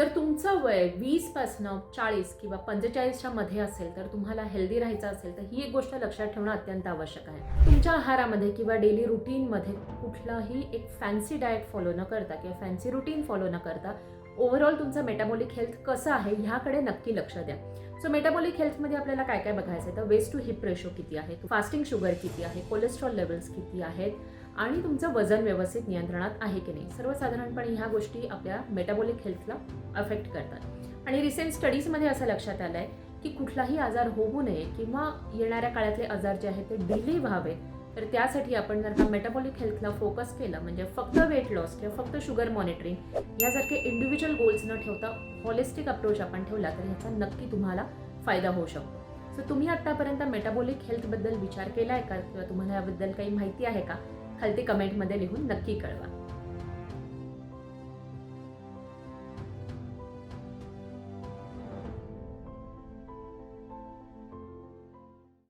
जर तुमचं वय वीसपासनं चाळीस किंवा पंचेचाळीसच्या मध्ये असेल तर तुम्हाला हेल्दी राहायचं असेल तर ही एक गोष्ट लक्षात ठेवणं अत्यंत आवश्यक आहे. तुमच्या आहारामध्ये किंवा डेली रुटीनमध्ये कुठलाही एक फॅन्सी डाएट फॉलो न करता किंवा फॅन्सी रुटीन फॉलो न करता ओव्हरऑल तुमचं मेटाबॉलिक हेल्थ कसं आहे ह्याकडे नक्की लक्ष द्या. सो मेटाबॉलिक हेल्थमध्ये आपल्याला काय काय बघायचं आहे? तर वेस्ट टू हिप रेशो किती आहे? फास्टिंग शुगर किती आहे? कोलेस्ट्रॉल लेवल्स किती आहेत? आणि तुमचं वजन व्यवस्थित नियंत्रणात आहे की नाही? सर्वसाधारणपणे ह्या गोष्टी आपल्या मेटाबॉलिक हेल्थला अफेक्ट करतात. आणि रिसेंट स्टडीजमध्ये असं लक्षात आलं आहे की कुठलाही आजार होऊ नये किंवा येणाऱ्या काळातले आजार जे आहेत ते डिले व्हावे तर त्यासाठी आपण जर का मेटाबॉलिक हेल्थला फोकस केलं म्हणजे फक्त वेट लॉस किंवा फक्त शुगर मॉनिटरिंग यासारखे इंडिव्हिज्युअल गोल्स न ठेवता हॉलिस्टिक अप्रोच आपण ठेवला तर ह्याचा नक्की तुम्हाला फायदा होऊ शकतो. सो तुम्ही आत्तापर्यंत मेटाबॉलिक हेल्थबद्दल विचार केला आहे का? किंवा तुम्हाला याबद्दल काही माहिती आहे का? खालती कमेंटमध्ये लिहून नक्की कळवा.